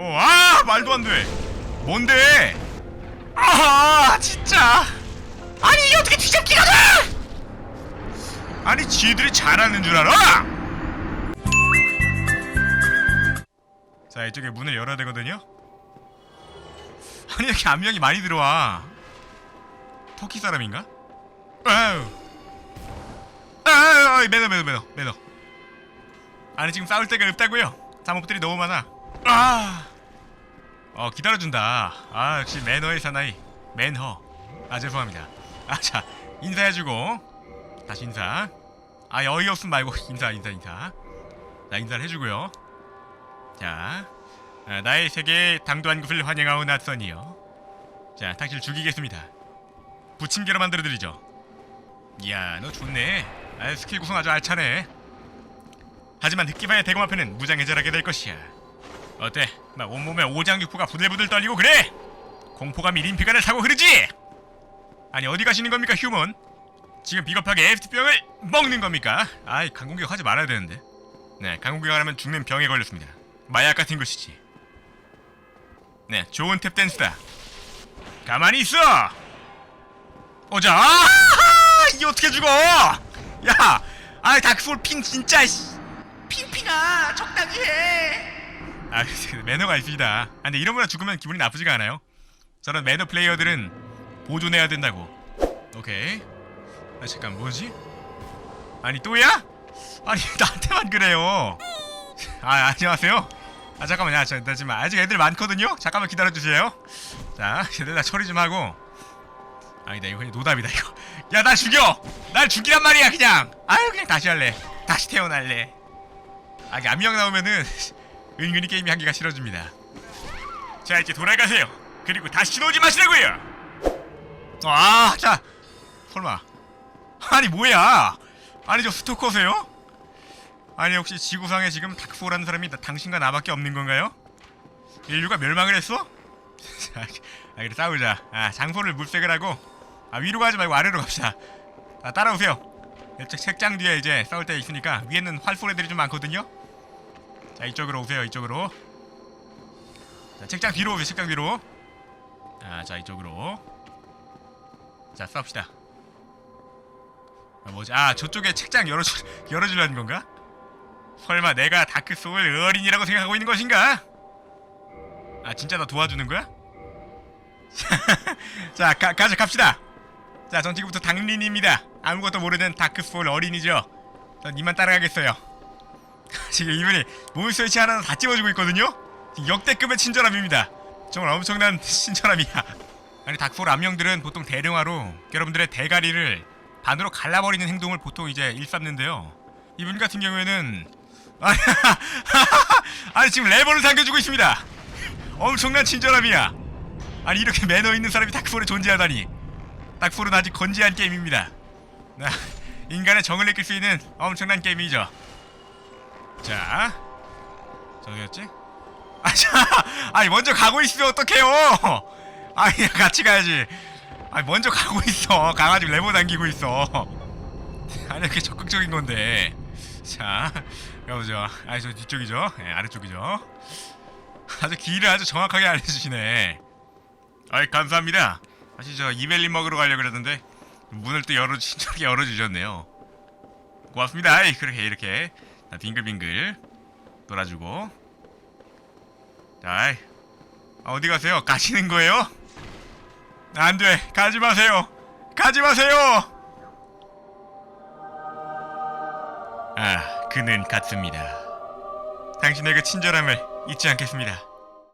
어, 아 말도 안 돼. 뭔데? 아 진짜. 아니 이게 어떻게 뒤잡기가 돼? 아니 지들이 잘하는 줄 알아? 자 이쪽에 문을 열어야 되거든요. 아니 이렇게 암명이 많이 들어와. 터키 사람인가? 아유. 아유, 매너 매너 매너 매너. 아니 지금 싸울 데가 없다고요. 잠옷들이 너무 많아. 아. 어 기다려준다. 아 역시 매너의 사나이 맨허. 아 죄송합니다. 아자 인사해주고 다시 인사. 아 어이없음 말고 인사 인사 인사. 나 인사를 해주고요. 자 아, 나의 세계에 당도한 것을 환영하오 낯선이요. 자 당신을 죽이겠습니다. 부침개로 만들어드리죠. 이야 너 좋네. 아 스킬 구성 아주 알차네. 하지만 흑기바의 대검 앞에는 무장해절하게 될 것이야. 어때? 막 온몸에 오장육부가 부들부들 떨리고 그래? 공포감이 림피가를 타고 흐르지? 아니 어디 가시는 겁니까 휴먼? 지금 비겁하게 FT병을 먹는 겁니까? 아이 강공격 하지 말아야 되는데 네 강공격 안 하면 죽는 병에 걸렸습니다 마약 같은 것이지 네 좋은 탭댄스다 가만히 있어 오자 아 이게 어떻게 죽어 야 아이 닥스볼 핑 진짜 씨. 핑핑아 해 아, 매너가 있습니다. 아, 근데 이런 거나 죽으면 기분이 나쁘지가 않아요. 저런 매너 플레이어들은 보존해야 된다고. 오케이. 아, 잠깐 뭐지? 아니 또야? 아니 나한테만 그래요. 아 안녕하세요. 아 잠깐만 야, 저, 나 지금 아직 애들 많거든요. 잠깐만 기다려 주세요. 자, 얘들 다 처리 좀 하고. 아니다 이거 그냥 노답이다 이거. 야나 죽여. 날 죽이란 말이야 그냥. 아유 그냥 다시 할래. 다시 태어날래. 아, 암명 나오면은 은근히 게임이 하기가 싫어집니다. 자 이제 돌아가세요. 그리고 다시 오지 마시라고요. 아, 자, 설마. 아니 뭐야? 아니 저 스토커세요? 아니 혹시 지구상에 지금 닥소라는 사람이 나- 당신과 나밖에 없는 건가요? 인류가 멸망을 했어? 자, 아, 그래 싸우자. 아 장소를 물색을 하고 아 위로 가지 말고 아래로 갑시다. 아 따라오세요. 이쪽 책장 뒤에 이제 싸울 때 있으니까 위에는 활쏘레들이 좀 많거든요. 자 이쪽으로 오세요 이쪽으로. 자 책장 뒤로 오세요 책장 뒤로. 아자 이쪽으로. 자 싸웁시다. 아 뭐지? 아 저쪽에 책장 열어주 열어주려는 건가? 설마 내가 다크 소울 어린이라고 생각하고 있는 것인가? 아 진짜 나 도와주는 거야? 자 가, 가자 갑시다. 자 전 지금부터 당린입니다. 아무것도 모르는 다크 소울 어린이죠. 전 님만 따라가겠어요 지금 이분이 몬스터치 하나 다 찝어주고 있거든요. 역대급의 친절함입니다. 정말 엄청난 친절함이야. 아니 닥소울 암령들은 보통 대령화로 여러분들의 대가리를 반으로 갈라버리는 행동을 보통 이제 일삼는데요. 이분 같은 경우에는 아니, 지금 레버를 당겨주고 있습니다. 엄청난 친절함이야. 아니 이렇게 매너 있는 사람이 닥소울에 존재하다니. 닥소울은 아직 건재한 게임입니다. 나 인간의 정을 느낄 수 있는 엄청난 게임이죠. 자, 저기였지? 아, 자, 아니 먼저 가고 있으면 어떡해요? 아니 같이 가야지. 아니 먼저 가고 있어. 강아지 레버 당기고 있어. 아니 이렇게 적극적인 건데. 자, 여보죠. 아니 저 뒤쪽이죠? 네, 아래쪽이죠. 아주 길을 아주 정확하게 알려주시네. 아이 감사합니다. 사실 저 이벨린 먹으러 가려고 그랬는데 문을 또 열어 친절하게 열어주셨네요. 고맙습니다. 아이 그렇게 이렇게 자, 빙글빙글 돌아주고. 자 아, 어디 가세요? 가시는 거예요? 안돼. 가지 마세요. 가지 마세요. 아 그는 같습니다. 당신의 그 친절함을 잊지 않겠습니다